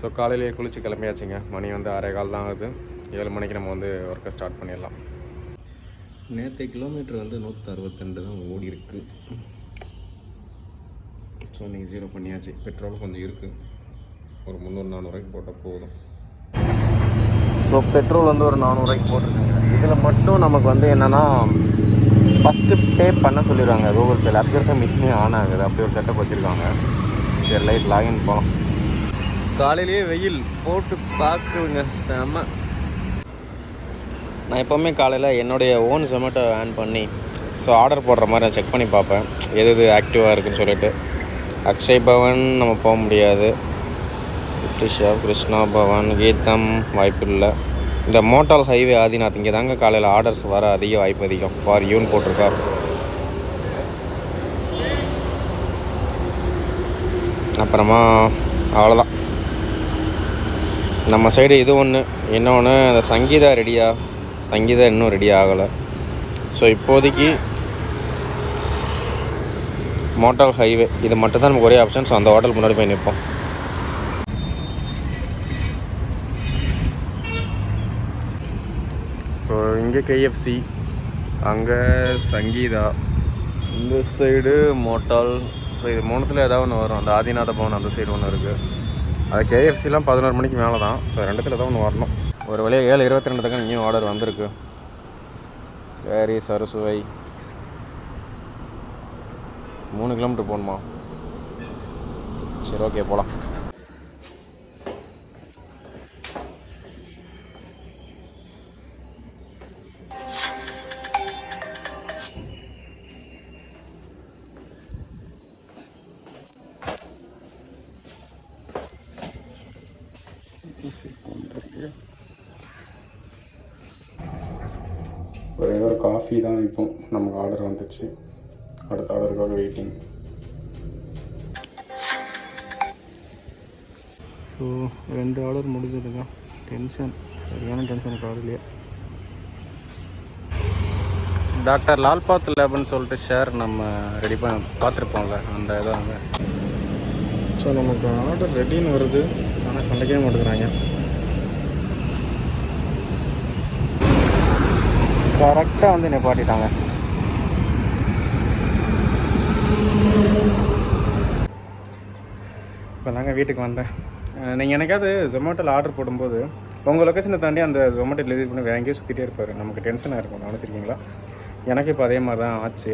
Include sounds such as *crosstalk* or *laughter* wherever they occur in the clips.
So காலையிலேயே குளிச்சு கிளம்பியாச்சுங்க. மணி வந்து ஆறே கால் தான் ஆகுது. ஏழு மணிக்கு நம்ம வந்து ஒர்க்கை ஸ்டார்ட் பண்ணிடலாம். நேற்று கிலோமீட்டர் வந்து நூற்றி அறுபத்தெண்டு தான் ஓடி இருக்கு. ஸோ இன்றைக்கி ஜீரோ பண்ணியாச்சு. பெட்ரோல் கொஞ்சம் இருக்குது ஒரு முந்நூறு நானூறுரூவாய்க்கு போட்டால் போதும். ஸோ பெட்ரோல் வந்து ஒரு நானூறுரூவாய்க்கு போட்டிருக்குங்க. இதில் மட்டும் நமக்கு வந்து என்னென்னா ஃபஸ்ட்டு பே பண்ண சொல்லிடுவாங்க கூகுள் பேல அதுக்கு இருக்க மிஷினே ஆன் ஆகுது. அப்படி ஒரு செட்டப் வச்சுருக்காங்க. சரி லைட் லாகின் போகலாம் காலையிலேயே வெயில் போட்டு பார்க்குதுங்க செம்ம நான் எப்போவுமே காலையில் என்னுடைய ஓன் ஜொமேட்டோ ஆன் பண்ணி ஸோ ஆர்டர் போடுற மாதிரி நான் செக் பண்ணி பார்ப்பேன். எது எது ஆக்டிவாக இருக்குன்னு சொல்லிட்டு. அக்ஷய் பவன் நம்ம போக முடியாது. பிரிட்டிஷா கிருஷ்ணா பவன் கீதம் வாய்ப்பு இல்லை. இந்த மோட்டால் ஹைவே ஆதிநாத் இங்கே தாங்க காலையில் ஆர்டர்ஸ் வர அதிக வாய்ப்பு அதிகம். ஃபார் யூன் போட்டிருக்கார். அப்புறமா அவ்வளோதான் நம்ம சைடு இது ஒன்று இன்னொன்று அந்த சங்கீதா ரெடியா சங்கீதா இன்னும் ரெடி ஆகலை. ஸோ இப்போதைக்கு மோட்டால் ஹைவே இது மட்டும் தான் நமக்கு ஒரே ஆப்ஷன் ஸோ அந்த ஹோட்டல் முன்னாடி போய் நிற்போம் ஸோ இங்கே கேஎஃப்சி அங்கே சங்கீதா. இந்த சைடு மோட்டால் ஸோ இது மூணுத்தில் ஏதாவது ஒன்று வரும். அந்த ஆதிநாத பவன் அந்த சைடு ஒன்று இருக்குது அது கேஎஃப்சிலாம் பதினோரு மணிக்கு மேலே தான் ஸோ ரெண்டுத்தில் தான் ஒன்று வரணும். ஒரு வழியாக ஏழு இருபத்தி ரெண்டுக்கு நியூ ஆர்டர் வந்திருக்கு. வேரி சரசுவை. மூணு கிலோமீட்டர் போகணுமா? சரி ஓகே போகலாம் you காஃபி தான் இப்போ நமக்கு ஆர்டர் வந்துச்சு. அடுத்த ஆர்டருக்காக வெயிட்டிங் ஸோ ரெண்டு ஆர்டர் முடிஞ்சதுங்க. டென்ஷன் சரியான டென்ஷன் காலையிலேயே டாக்டர் லால்பாத் லேப்னு சொல்லிட்டு ஷேர் நம்ம ரெடி பண்ண பார்த்துருப்போம்ல அந்த இதாங்க. ஸோ நமக்கு ஆர்டர் ரெடின்னு வருது. ஆனால் கண்டுக்கவே மாட்டேங்கிறாங்க. கரெக்டாக வந்து நிப்பாட்டிட்டாங்க. இப்போ தாங்க வீட்டுக்கு வந்தேன். நீங்கள் எனக்காவது ஜொமேட்டோவில் ஆர்டர் போடும்போது உங்கள் லொக்கேஷனை தாண்டி அந்த ஜொமேட்டோ டெலிவரி பண்ணி வேற எங்கேயும் சுற்றிட்டே இருப்பார். நமக்கு டென்ஷனாக இருக்கும் நினச்சிருக்கீங்களா எனக்கு இப்போ அதே மாதிரி தான் ஆச்சு.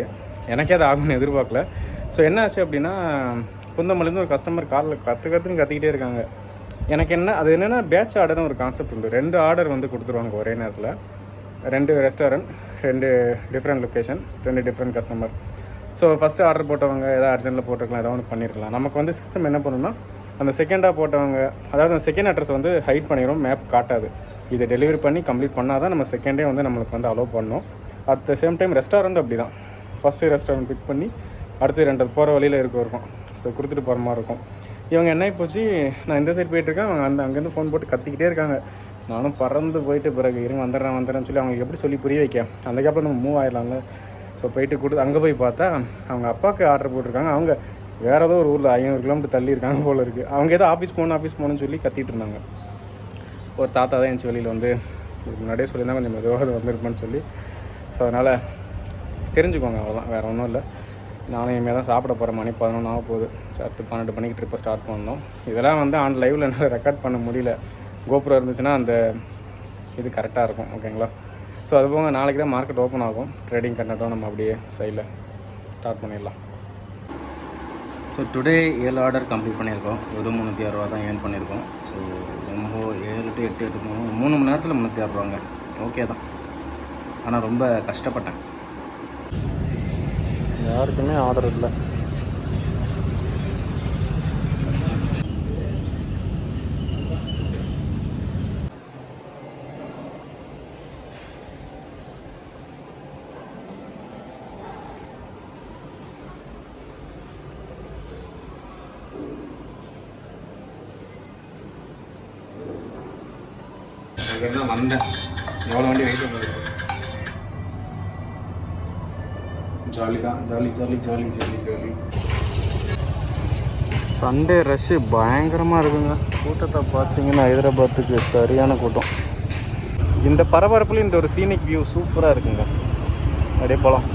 எனக்கே அது ஆகும்னு எதிர்பார்க்கல. ஸோ என்ன ஆச்சு அப்படின்னா புந்தமல்லேருந்து ஒரு கஸ்டமர் காலில் கற்று கற்றுன்னு கற்றுக்கிட்டே இருக்காங்க. எனக்கு என்ன அது என்னென்னா பேட்ச் ஆர்டர்னு ஒரு கான்செப்ட் உண்டு. ரெண்டு ஆர்டர் வந்து கொடுத்துருவாங்க ஒரே நேரத்தில். ரெண்டு ரெஸ்டாரண்ட் ரெண்டு டிஃப்ரெண்ட் லொக்கேஷன் ரெண்டு different customer so first order போட்டவங்க ஏதாவது அர்ஜென்ட்டில் போட்டிருக்கலாம் ஏதாவது ஒன்று பண்ணியிருக்கலாம் நமக்கு வந்து சிஸ்டம் என்ன பண்ணணும்னா அந்த செகண்டாக போட்டவங்க அதாவது அந்த செகண்ட் அட்ரஸ் வந்து ஹைட் பண்ணிடும் மேப் காட்டாது. இதை டெலிவரி பண்ணி கம்ப்ளீட் பண்ணால் தான் நம்ம செகண்டே வந்து நம்மளுக்கு வந்து அலோவ் பண்ணோம். At the same time restaurant அப்படி தான் ஃபஸ்ட்டு ரெஸ்டாரண்ட் பிக் பண்ணி அடுத்து ரெண்டு போகிற வழியில் இருக்க இருக்கும். ஸோ கொடுத்துட்டு போகிற மாதிரி இருக்கும். இவங்க என்ன போச்சு நான் இந்த சைடு போயிட்டுருக்கேன் அவங்க அந்த அங்கேருந்து ஃபோன் போட்டு கத்திக்கிட்டே இருக்காங்க. நானும் பறந்து போயிட்டு பிறகு இருங்க வந்துடுறேன் வந்துடுறேன்னு சொல்லி அவங்க எப்படி சொல்லி புரிய வைக்க? அந்த கேப்பில் நம்ம மூவ் ஆயிடலாம்ல. ஸோ போயிட்டு கொடுத்து அங்கே போய் பார்த்தா அவங்க அப்பாவுக்கு ஆர்டர் போட்டிருக்காங்க. அவங்க வேறு ஏதோ ஒரு ஊரில் ஐநூறு கிலோமீட்டர் தள்ளி இருக்காங்க போல இருக்குது அவங்க ஏதோ ஆஃபீஸ் போகணும் ஆஃபீஸ் போகணும்னு சொல்லி கத்திட்டு இருந்தாங்க. ஒரு தாத்தா தான் என் வெளியில் வந்து இதுக்கு முன்னாடியே சொல்லியிருந்தா கொஞ்சம் மெதுவாக வந்திருப்பேன்னு சொல்லி. ஸோ அதனால் தெரிஞ்சுக்கோங்க அவ்வளோதான் வேறு ஒன்றும் இல்லை. நானும் இனிமேல் தான் சாப்பிட போகிறேன் மணி பதினொன்று ஆக போகுது. சத்து பன்னெண்டு மணிக்கு ட்ரிப்பை ஸ்டார்ட் பண்ணோம் இதெல்லாம் வந்து ஆன் லைவில் என்னால் ரெக்கார்ட் பண்ண முடியல. கோபுரம் இருந்துச்சுன்னா அந்த இது கரெக்டாக இருக்கும் ஓகேங்களா ஸோ அது போக நாளைக்கு தான் மார்க்கெட் ஓப்பன் ஆகும். ட்ரேடிங் கண்டட்டும் நம்ம அப்படியே சைடில் ஸ்டார்ட் பண்ணிடலாம். ஸோ டுடே ஏழு ஆர்டர் கம்ப்ளீட் பண்ணியிருக்கோம். ஒரு முந்நூற்றி அறுபா தான் ஏர்ன் பண்ணியிருக்கோம். ஸோ ரொம்ப ஏழு டு எட்டு எட்டு மூணு மூணு மணி நேரத்தில் முந்நூற்றி அறுபவாங்க ஓகே தான். ஆனால் ரொம்ப கஷ்டப்பட்டேன். யாருக்குமே ஆர்டர் இல்லை. தான் வந்தேன். எவ்வளோ வண்டி வெயிட் பண்ணுது ஜாலி தான் jolly jolly jolly jolly jolly. Sunday rush பயங்கரமாக இருக்குங்க. கூட்டத்தை பார்த்தீங்கன்னா ஹைதராபாத்துக்கு சரியான கூட்டம். இந்த பரபரப்புல இந்த ஒரு சீனிக் வியூ சூப்பராக இருக்குங்க. அப்படியே போகலாம்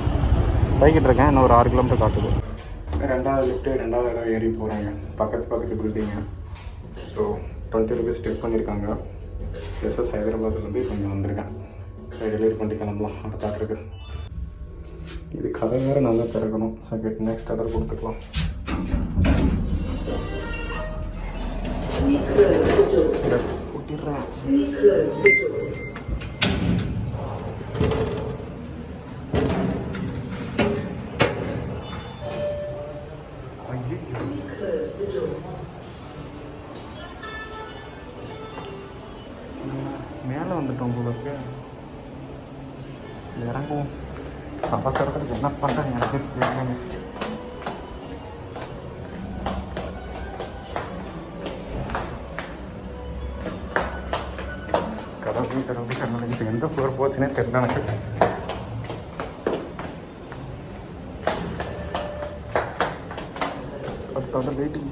பைக்கிட்டு இருக்கேன். இன்னும் ஒரு ஆறு கிலோமீட்டர் காட்டுது. ரெண்டாவது லிஃப்ட்டு ரெண்டாவது இடம் ஏறி போகிறாங்க பக்கத்து பக்கத்து பில்டிங்கு ஸோ டுவெண்ட்டி ருபீஸ் ஸ்டெப் பண்ணியிருக்காங்க எஸ்எஸ் ஹைதராபாத்லேருந்து இப்போ இங்கே வந்திருக்கேன். டெலிவரி பண்ணி கிளம்பலாம் அடுத்த ஆர்டருக்கு இது கதை வேறு நல்லா திறக்கணும். ஸோ கெட் நெக்ஸ்ட் ஆர்டர் கொடுத்துக்கலாம். கூட்டிடுறேன். இறங்குவோம் அவசரத்துக்கு என்ன பண்ணுறேன்னு எனக்கு தெரியலங்க கடவுள் கடவுள் கடவுள் இப்போ எந்த ஃப்ளோர் போச்சுன்னே தெரியல எனக்கு அடுத்த வெயிட்டிங்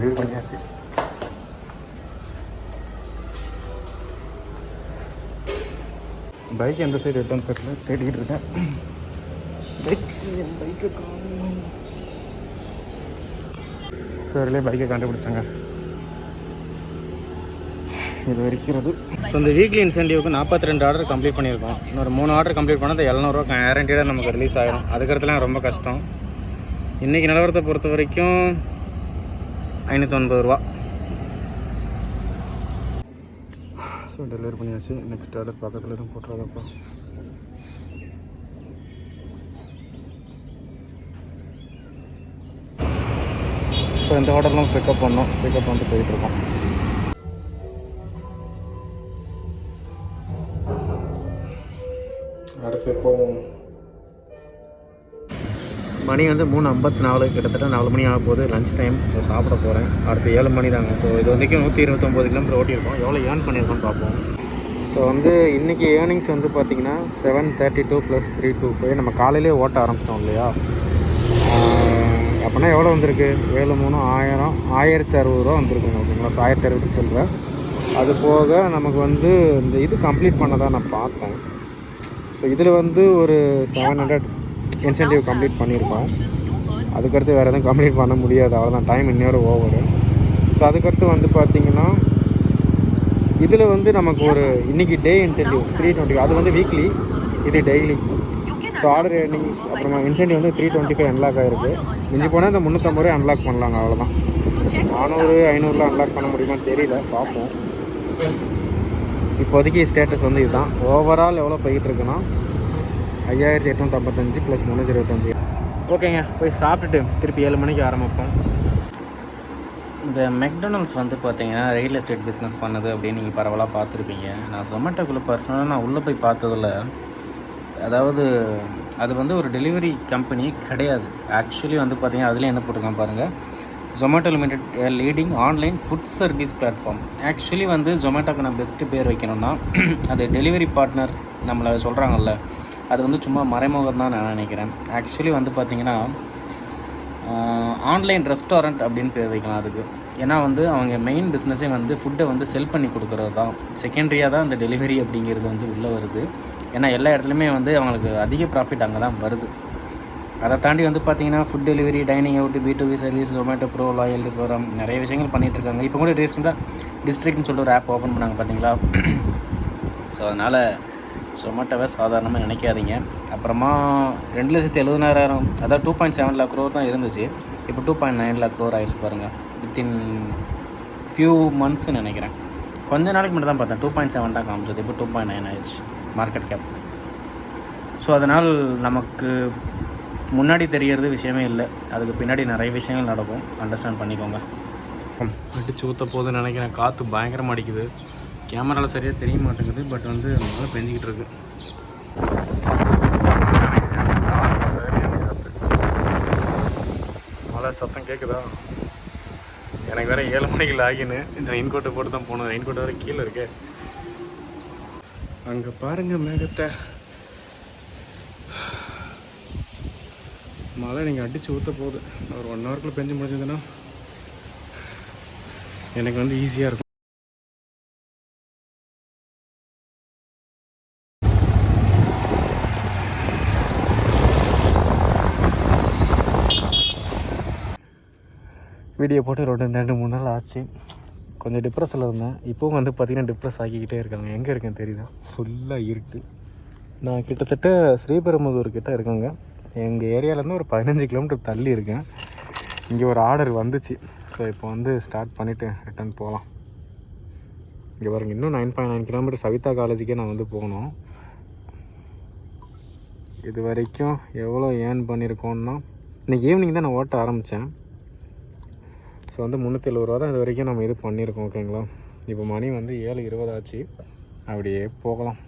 டெலிவரி பண்ணியாச்சு பைக் எந்த சைடு எடுத்தான்னு தெரியல தேடிக்கிட்டு இருக்கேன். பைக் என் பைக்கை காணும் சரிலே பைக்கை கண்டுபிடிச்சிட்டாங்க. இது வரைக்கிறது. ஸோ இந்த வீக்லி இன்சென்டிவ்க்கு நாற்பத்தி ரெண்டு ஆர்டர் கம்ப்ளீட் பண்ணியிருக்கோம். இன்னொரு மூணு ஆர்டர் கம்ப்ளீட் பண்ணால் எழுநூறுவா கேரண்டீடாக நமக்கு ரிலீஸ் ஆகிடும் அதுக்கிறதுலாம் ரொம்ப கஷ்டம். இன்றைக்கி நிலவரத்தை பொறுத்த வரைக்கும் ஐநூற்றொன்பது ரூபா. ஸோ டெலிவரி பண்ணியாச்சு. நெக்ஸ்ட் ஆர்டர் பக்கத்தில் எதுவும் போட்டுறாதப்பா. ஸோ இந்த ஆர்டர்லாம் பிக்கப் பண்ணோம். பிக்கப் பண்ணிட்டு போயிட்டுருக்கோம் அடுத்து போவோம் மணி வந்து மூணு ஐம்பத்தி நாலு கிட்டத்தட்ட நாலு மணி ஆக போகுது லஞ்ச் டைம் ஸோ சாப்பிட போகிறேன் அடுத்து ஏழு மணி தாங்க. ஸோ இது வரைக்கும் நூற்றி இருபத்தொம்போது கிலோமீட்டர் ஓட்டியிருக்கோம். எவ்வளோ ஏர்ன் பண்ணியிருக்கோம்னு பார்ப்போம். ஸோ வந்து இன்றைக்கி ஏர்னிங்ஸ் வந்து பார்த்திங்கன்னா seven thirty two plus three two five நம்ம காலையிலே ஓட்ட ஆரம்பிச்சிட்டோம் இல்லையா? அப்படின்னா எவ்வளோ வந்திருக்கு? ஏழு மூணு ஆயிரம் ஆயிரத்தி அறுபது ரூபா வந்திருக்குங்க ஓகேங்களா? ஸோ ஆயிரத்தி அறுபது சொல்கிறேன் அது போக நமக்கு வந்து இந்த இது கம்ப்ளீட் பண்ணதான் நான் பார்த்தேன். ஸோ இதில் வந்து ஒரு செவன் ஹண்ட்ரட் இன்சென்டிவ் கம்ப்ளீட் பண்ணியிருக்கோம். அதுக்கடுத்து வேறு எதுவும் கம்ப்ளீட் பண்ண முடியாது. அவ்வளோதான் டைம் இன்னொரு ஓவர் ஸோ அதுக்கடுத்து வந்து பார்த்திங்கன்னா இதில் வந்து நமக்கு ஒரு இன்றைக்கி டே இன்சென்டிவ் த்ரீ டுவெண்ட்டி அது வந்து வீக்லி இது டெய்லி ஸோ ஆர்டர் ஏர்னிங்ஸ் அப்புறமா இன்சென்டிவ் வந்து த்ரீ டுவெண்ட்டி ஃபைவ் அன்லாக் ஆகிருக்கு மிஞ்சி போனால் இந்த முந்நூற்றம்பது ரூபாய் அன்லாக் பண்ணலாங்க. அவ்வளோதான் நானூறு ஐநூறுலாம் அன்லாக் பண்ண முடியுமான்னு தெரியல. பார்ப்போம். இப்போதைக்கு ஸ்டேட்டஸ் வந்து இதுதான். ஓவரால் எவ்வளோ போயிட்டு இருக்குன்னா ஐயாயிரத்தி எட்நூற்றம்பத்தஞ்சு ப்ளஸ் முந்நூற்றி இருபத்தஞ்சி. ஓகேங்க போய் சாப்பிட்டுட்டு திருப்பி ஏழு மணிக்கு ஆரம்பிப்போம். இந்த மெக்டொனல்ட்ஸ் வந்து பார்த்தீங்கன்னா ரியல் எஸ்டேட் பிஸ்னஸ் பண்ணுது அப்படின்னு நீங்கள் பரவலாக பார்த்துருப்பீங்க நான் ஜொமேட்டோக்குள்ளே பர்சனலாக நான் உள்ளே போய் பார்த்ததில் அதாவது அது வந்து ஒரு டெலிவரி கம்பெனி கிடையாது. ஆக்சுவலி வந்து பார்த்தீங்கன்னா அதில் என்ன போட்டிருக்கான் பாருங்கள் Zomato limited leading online food service platform actually வந்து ஜொமேட்டோக்கு நான் பெஸ்ட்டு பேர் வைக்கணும்னா *clears throat* அது டெலிவரி பார்ட்னர் நம்மளை சொல்கிறாங்கல்ல அது வந்து சும்மா மறைமுகம் தான் நான் நினைக்கிறேன். ஆக்சுவலி வந்து பார்த்திங்கன்னா ஆன்லைன் ரெஸ்டாரண்ட் அப்படின்னு பேர் வைக்கலாம் அதுக்கு. ஏன்னா வந்து அவங்க மெயின் பிஸ்னஸே வந்து ஃபுட்டை வந்து செல் பண்ணி கொடுக்குறது தான். செகண்டரியாக தான் இந்த டெலிவரி அப்படிங்கிறது வந்து உள்ளே வருது. ஏன்னா எல்லா இடத்துலையுமே வந்து அவங்களுக்கு அதிக ப்ராஃபிட் அங்கே தான் வருது. அதை தாண்டி வந்து பார்த்தீங்கன்னா food delivery dining out B to B service Zomato pro loyalty programme நிறைய விஷயங்கள் பண்ணிகிட்டு இருக்காங்க. இப்போ கூட ரீசெண்டாக டிஸ்ட்ரிக்ட்னு சொல்லிட்டு ஒரு ஆப் ஓப்பன் பண்ணாங்க பார்த்தீங்களா ஸோ அதனால் ஜொமேட்டோவை சாதாரணமாக நினைக்காதீங்க. அப்புறமா ரெண்டு லட்சத்தி எழுபதாயிரம் அதாவது two point seven lakh crore தான் இருந்துச்சு. இப்போ two point nine lakh crore ஆயிடுச்சு பாருங்கள் வித்தின் ஃபியூ மந்த்ஸ்னு நினைக்கிறேன். கொஞ்ச நாளைக்கு மட்டும் தான் பார்த்தேன். டூ பாயிண்ட் செவன் தான் காமிச்சது. இப்போ டூ பாயிண்ட் நைன் ஆயிடுச்சு. மார்க்கெட் கேப் ஸோ அதனால் நமக்கு முன்னாடி தெரியறது விஷயமே இல்லை. அதுக்கு பின்னாடி நிறைய விஷயங்கள் நடக்கும். அண்டர்ஸ்டாண்ட் பண்ணிக்கோங்க. அடிச்சு ஊற்ற போதுன்னு நினைக்கிறேன். காற்று பயங்கரமாக அடிக்குது. கேமராவில் சரியாக தெரிய மாட்டேங்குது பட் வந்து மழை பெஞ்சிக்கிட்டு இருக்கு. சரியான மழை சத்தம் கேட்குதா எனக்கு வேறு ஏழு மணிக்கு லாகின்னு இந்த ரெயின் கோட்டை போட்டு தான் போகணும். ரெயின் கோட்டை வேறு கீழே இருக்கே. அங்கே பாருங்கள் மேகத்தை. மழை நீங்கள் அடித்து ஊற்ற போகுது. ஒரு ஒன் ஹவருக்குள்ளே பெஞ்சு முடிஞ்சதுன்னா எனக்கு வந்து ஈஸியாக இருக்கும். வீடியோ போட்டு ரெண்டு ரெண்டு மூணு நாள் ஆச்சு. கொஞ்சம் டிப்ரெஸில் இருந்தேன். இப்போவும் வந்து பார்த்திங்கன்னா டிப்ரெஸ் ஆக்கிக்கிட்டே இருக்காங்க. எங்கே இருக்கேன்னு தெரியுதா? ஃபுல்லாக இருட்டு. நான் கிட்டத்தட்ட ஸ்ரீபெரும்புதூர் கிட்ட இருக்கேங்க. எங்கள் ஏரியாவிலேருந்து ஒரு பதினஞ்சு கிலோமீட்டர் தள்ளி இருக்கேன். இங்கே ஒரு ஆர்டர் வந்துச்சு. ஸோ இப்போ வந்து ஸ்டார்ட் பண்ணிவிட்டு ரிட்டன் போகலாம் இங்கே பாருங்க இன்னும் nine point nine kilometre Saveetha காலேஜுக்கே நான் வந்து போகணும். இது வரைக்கும் எவ்வளோ ஏர்ன் பண்ணியிருக்கோன்னா இன்றைக்கி ஈவினிங் தான் நான் ஓட்ட ஆரம்பித்தேன் ஸோ வந்து முந்நூற்றி எழுபது ரூபா தான் இது வரைக்கும் நம்ம இது பண்ணியிருக்கோம் ஓகேங்களா? இப்போ மணி வந்து ஏழு இருபது ஆச்சு. அப்படியே போகலாம்.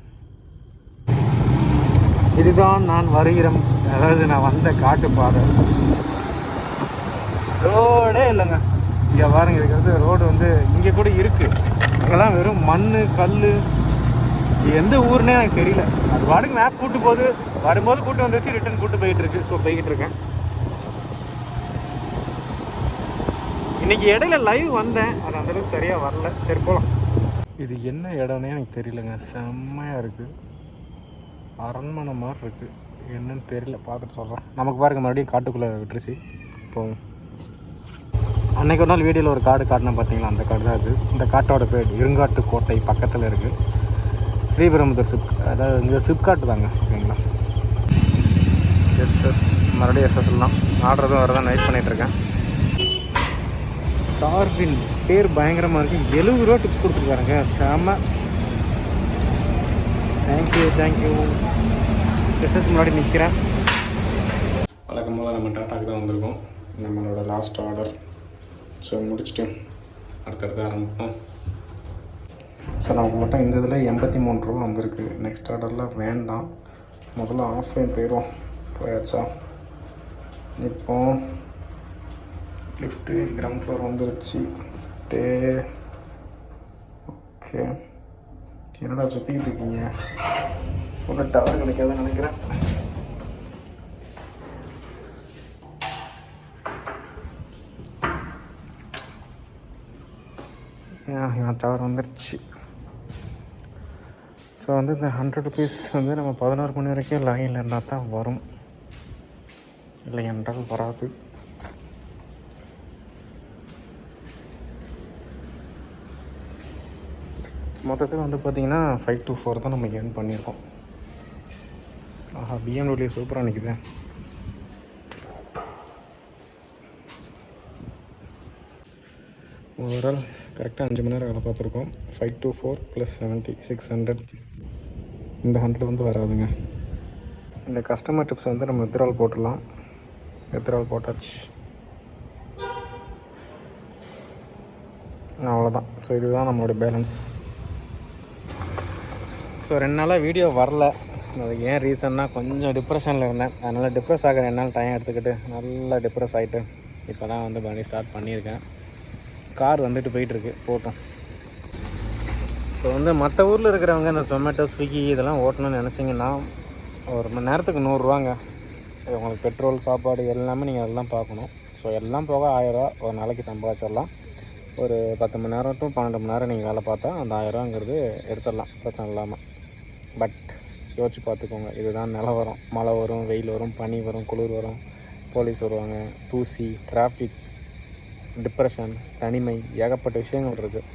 இதுதான் நான் வருகிற அதாவது நான் வந்த காட்டு பாதை ரோடே இல்லைங்க. இங்கே பாருங்க இருக்கிறது ரோடு வந்து இங்கே கூட இருக்குது அங்கெல்லாம் வெறும் மண் கல் எந்த ஊர்னே எனக்கு தெரியல. அது பாட்டுக்கு மேப் கூட்டு போகுது. வரும்போது கூட்டு வந்துச்சு ரிட்டன் கூட்டு போயிட்டு இருக்கு. ஸோ போய்கிட்டு இருக்கேன். இன்னைக்கு இடையில லைவ் வந்தேன். அது அந்த அளவுக்கு சரியாக வரல. சரி போகலாம் இது என்ன இடம்னே எனக்கு தெரியலங்க. செம்மையாக இருக்குது அரண்மனை மாதிரி இருக்குது என்னன்னு தெரியல. பார்த்துட்டு சொல்கிறேன் நமக்கு பாருங்க மறுபடியும் காட்டுக்குள்ளே விட்டுருச்சு. போவோம். அன்னைக்கு ஒரு நாள் வீடியோவில் ஒரு காடு காட்டினேன் பார்த்தீங்களா அந்த காடு தான் அது. இந்த காட்டோட பேர் இருங்காட்டு கோட்டை பக்கத்தில் இருக்குது ஸ்ரீபெரும்புதூர் சிப் அதாவது இங்கே சிப்காட்டு தாங்க ஓகேங்களா எஸ்எஸ் மறுபடியும் எஸ்எஸ்லாம் ஆடுறதும் வரதான் வெயிட் பண்ணிகிட்ருக்கேன் டார்வின் பேர் பயங்கரமாக இருக்குது எழுபது ரூபா டிப்ஸ் கொடுத்துருக்காருங்க. செம. தேங்க்யூ தேங்க்யூ எஸ்எஸ் முன்னாடி நிற்கிறேன் வழக்கம் போல் நம்ம டாட்டாக்கு தான் வந்திருக்கோம். நம்மளோட லாஸ்ட் ஆர்டர் ஸோ முடிச்சுட்டு அடுத்தடுத்து ஆரம்பிப்போம். ஸோ நமக்கு மட்டும் இந்த இதில் எண்பத்தி மூணு ரூபா வந்திருக்கு. நெக்ஸ்ட் ஆர்டரில் வேண்டாம். முதல்ல ஆஃப்லைன் போயிடும் போயாச்சா? இப்போ லிஃப்ட்டு கிரவுண்ட் ஃப்ளோர் வந்துருச்சு. ஸ்டே. ஓகே. என்னடா சுற்றிக்கிட்டு இருக்கீங்க? ஒன்றும் டவர் கிடைக்காதுன்னு நினைக்கிறேன். என் டவர் வந்துருச்சு. ஸோ வந்து இந்த ஹண்ட்ரட் ருபீஸ் வந்து நம்ம பதினோரு மணி வரைக்கும் லைனில் இருந்தால் தான் வரும். இல்லை என்றால் வராது. மொத்தத்தில் வந்து பார்த்தீங்கன்னா ஃபைவ் டூ ஃபோர் தான் நம்ம ஏர்ன் பண்ணியிருக்கோம். ஆஹா பிஎம்டபிள்யூ சூப்பராக நிற்குது ஓவரால் கரெக்டாக அஞ்சு மணி நேரம் வேலை பார்த்துருக்கோம். Five two four plus seventy six hundred இந்த ஹண்ட்ரட் வந்து வராதுங்க. இந்த கஸ்டமர் டிப்ஸ் வந்து நம்ம வித்ரால் போட்டுடலாம். வித்ரால் போட்டாச்சு. அவ்வளோதான் ஸோ இதுதான் நம்மளோட பேலன்ஸ் ஸோ ரெண்டு நாளாக வீடியோ வரல. அது ஏன் ரீசன்னா கொஞ்சம் டிப்ரெஷனில் இருந்தேன். அதனால் டிப்ரெஸ் ஆகிற ரெண்டு நாள் டைம் எடுத்துக்கிட்டு நல்லா டிப்ரெஸ் ஆகிட்டு இப்போ தான் வந்து பண்ணி ஸ்டார்ட் பண்ணியிருக்கேன். கார் வந்துட்டு போயிட்டுருக்கு போட்டோம். ஸோ வந்து மற்ற ஊரில் இருக்கிறவங்க இந்த ஜொமேட்டோ ஸ்விக்கி இதெல்லாம் ஓட்டணும்னு நினச்சிங்கன்னா ஒரு மணி நேரத்துக்கு நூறுரூவாங்க. உங்களுக்கு பெட்ரோல் சாப்பாடு எல்லாமே நீங்கள் அதெல்லாம் பார்க்கணும். ஸோ எல்லாம் போக ஆயிரரூவா ஒரு நாளைக்கு சம்பாதிச்சிடலாம். ஒரு பத்து மணி நேரம் டு பன்னெண்டு மணி நேரம் நீங்கள் வேலை பார்த்தா அந்த ஆயிரரூவாங்கிறது எடுத்துடலாம். பிரச்சனை இல்லாமல் பட் யோசிச்சு பார்த்துக்கோங்க இதுதான் நிலவரம் மழை வரும் வெயில் வரும் பனி வரும் குளிர் வரும். போலீஸ் வருவாங்க தூசி டிராஃபிக் டிப்ரெஷன் தனிமை ஏகப்பட்ட விஷயங்கள் இருக்குது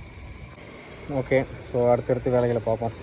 ஓகே ஸோ அடுத்தடுத்து வேலைகளை பார்ப்போம்.